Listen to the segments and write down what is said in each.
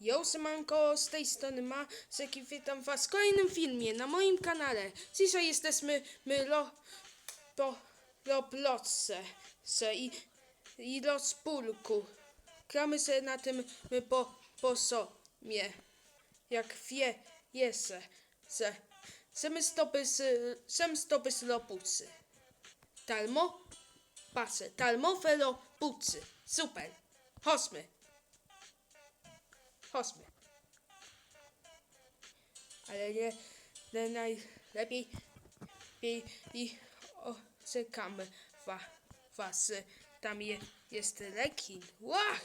Yo, siemanko, z tej strony ma, Seki, witam was w kolejnym filmie na moim kanale. Dzisiaj jesteśmy my lo, po Robloxce i, i rozpulku. Gramy sobie na tym my po, po sobie. Jak wie, jese, se. Semy stopy z, sem stopy z lopucy. Talmo? Pase, talmo felo pucy. Super. Chodźmy. Chodźmy. Ale nie, nie najlepiej lepiej i oczekamy wa, was. Tam je, jest rekin. Ła!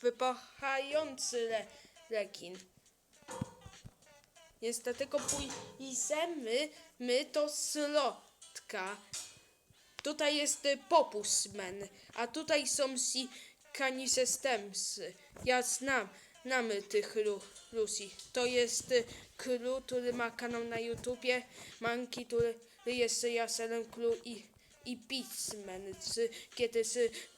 Wypachający le, rekin. Niestety pójdziemy my to slotka. Tutaj jest popusmen, a tutaj są si kanisestemsy. Ja znam, znamy tych lu, Lucy. To jest y, król, który ma kanał na YouTubie, Manki, który jest jaselem król i, i Pismen, czy kiedy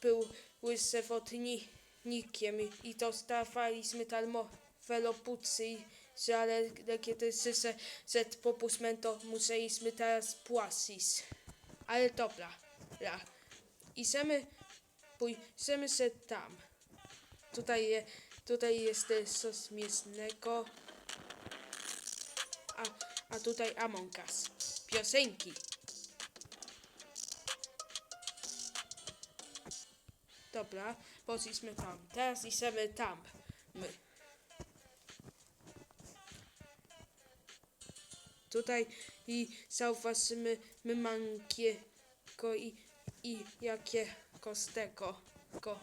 był łysewotnikiem i to stawaliśmy talmo velopucy, że ale kiedy se set popusmen, to musieliśmy teraz płacić. Ale dobra, ja. I chcemy, pójdziemy se tam. Tutaj, tutaj jest sos mięsnego. A, a tutaj Among Us. Piosenki. Dobra, poszliśmy tam. Teraz idziemy tam. My. Tutaj i zauważymy my mankiego i, i tego. Go.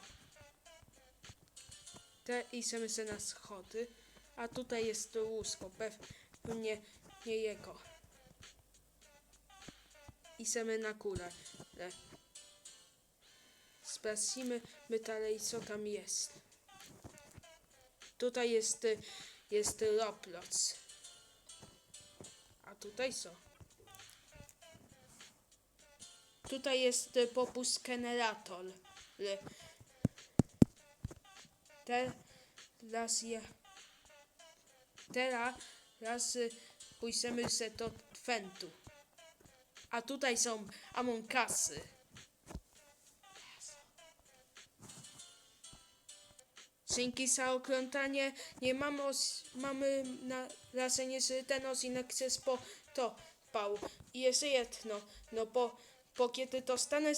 Te idziemy se na schody, a tutaj jest łóżko, pewnie nie jego. Idziemy na górę. Le. Sprawdzimy my dalej co tam jest. Tutaj jest, jest Roblox. A tutaj co? Tutaj jest y, popus generator. Le. Teraz ja. Teraz y, pójdziemy se do Twentu. A tutaj są Amonkasy. Dzięki za oglądanie. Nie mamy, os, mamy na razie że ten odcinek się spodobał. I jeszcze jedno, no bo, bo kiedy dostanę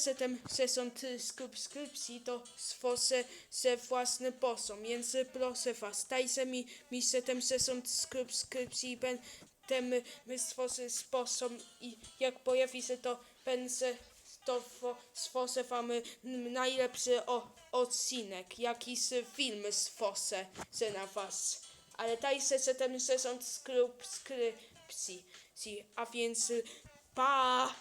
sezon ty subskrypcji, to stworzę się własny posom. Więc proszę was, dajcie mi, mi ten sezon subskrypcji i będę my stworzę sposób i jak pojawi się to będę to stworzę wam najlepszy o, odcinek, jakiś film stworzę na was. Ale dajcie ten sezon subskrypcji, a więc pa!